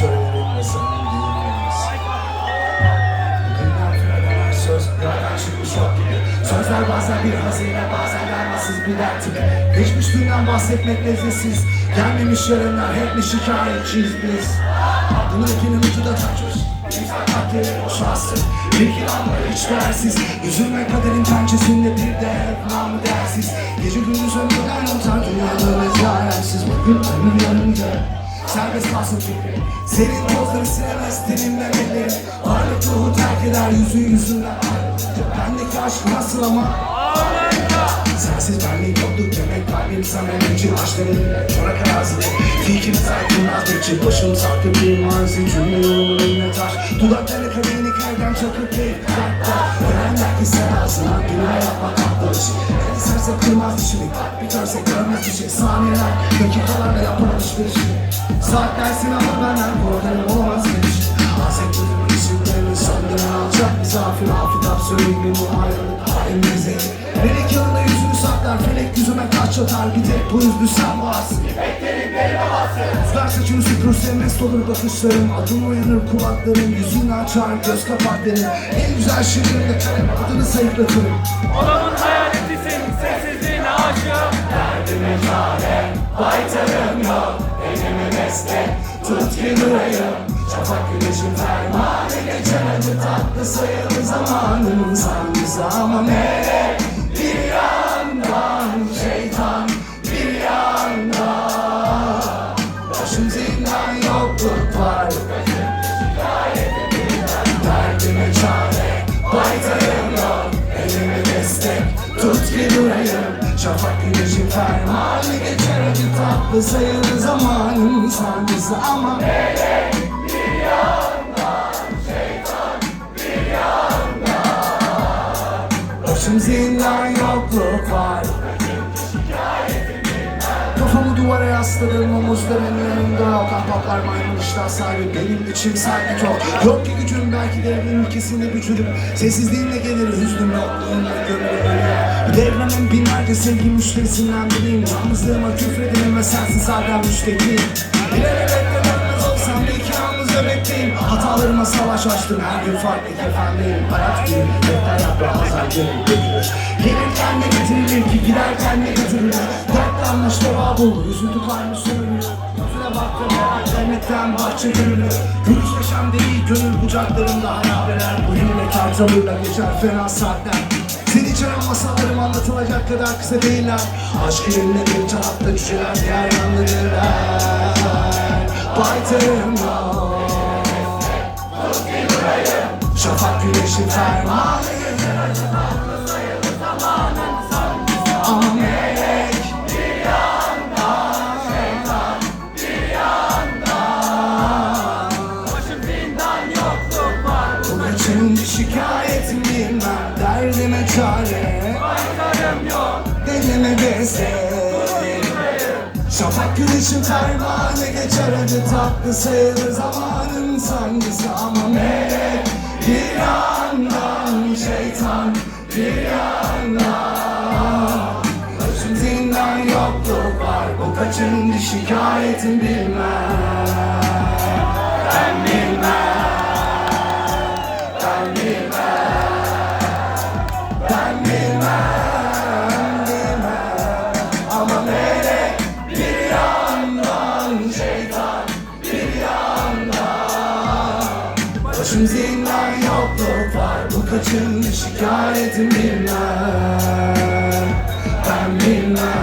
söylerim ve sana dinlemez söz yerden çıkmış ok gibi Sözler bazen bir hazine bazen gelmezsiz bir dert. Gibi Geçmişliğinden bahsetmek lezzetsiz. Gelmemiş yarınlar hep mi şikayetçiyiz biz. Adını ikinin ucu da taçmış İmza kalpleri boşalsın Bir kiranlar hiç değersiz. Üzülme kaderin pençesinde bir de namı değersiz Gece gündüz ömürden utan dünyadan ezayemsiz Bugün ömür yarınca Serbest kalsın Senin tozları silemez tenimden ellerim. Varlık ruhu terk eder yüzü yüzünden. Bendeki aşk nasıl ama Sensiz benliğim yoktu demek kalbim sana için Açlarım çorak arazide. Fikrim saykılmaz geçir Başım sarkı bir manzil. Cümle yolumun önüne taş Dudaklarını kaderini kalden çakıp keyif Öğrenler ki sen ağzına Günüme yapmak atlamış El serse kırmaz dişini Bir görse görmez bir şey. Saniyeler dakikalarla yapar alışverişi Saatler sinema benden Korkarım olamaz geliş Hasretlerim ışıklarını söndüren alçak Misafir afitap söyleyeyim bu ayrılık yüzüme kaç atar Bir tek bu yüzlü sen varsın. Rüzgar saçını süpürse mest olur bakışlarım. Adın uyanır kulaklarım Yüzünü açar göz kapaklarım En güzel şiirimle kalem adını sayıklatırım. Adamın hayaletisin, sessizliğine aşığım Derdime çare Baytarım yok. Elimi meslek Tut ki durayım Şafak güneşin fermanı Geçen acı tatlı sayılı zamanın Sancısı ama melek Derdime çare Baytarım yok Elimi destek Tut ki durayım Şafak güneşin fermanı Geçer acı tatlı sayılı zamanın sancısı ama Başım zindan yokluk var duvara yasladım omuzların yanında yok Ahbaplar maymun iştah sahibi benim içim sanki çok Yok ki gücüm belki de evrenin ülkesinde büçülüp Sessizliğimle gelir hüznüm yokluğumla gömülü ölüyor Devremin binlerce sevgi müşterisinden biriyim. Yalnızlığıma küfredin ve sensiz hala müştekiyim İlelebette dönmez olsam belki yalnız öbekteyim Hatalarıma savaş açtım her gün farklı kefendeyim. Hayat bir defter yaprağı azar götürür Gelirken de getirilir ki giderken de götürülür yanlış deva bulur üzüntü kalmış sürünür Yüzüne baktım merak cennetten bahçe görünür Gülüş yaşam değil gönül bucaklarında harabeler Bu hilekar tavırla geçer fena saatler. Seni içeren masallarım anlatılacak kadar kısa değiller. Aşk yerine bir tarafta cüceler diğer yanlıdırlar Baytarım yok Şafak güneşin fermanı Derdime çare. Baytarım yok Elime destek Şafak güneşin fermanı geçer acı tatlı sayılır zamanın sancısı. Ama melek bir yandan şeytan bir yandan. Başım zindan yokluk var bu kaçıncı şikayetin bilmem. Ben bilmem Başım zindan yokluk var. Bu kaçıncı şikayetim bilmem Ben bilmem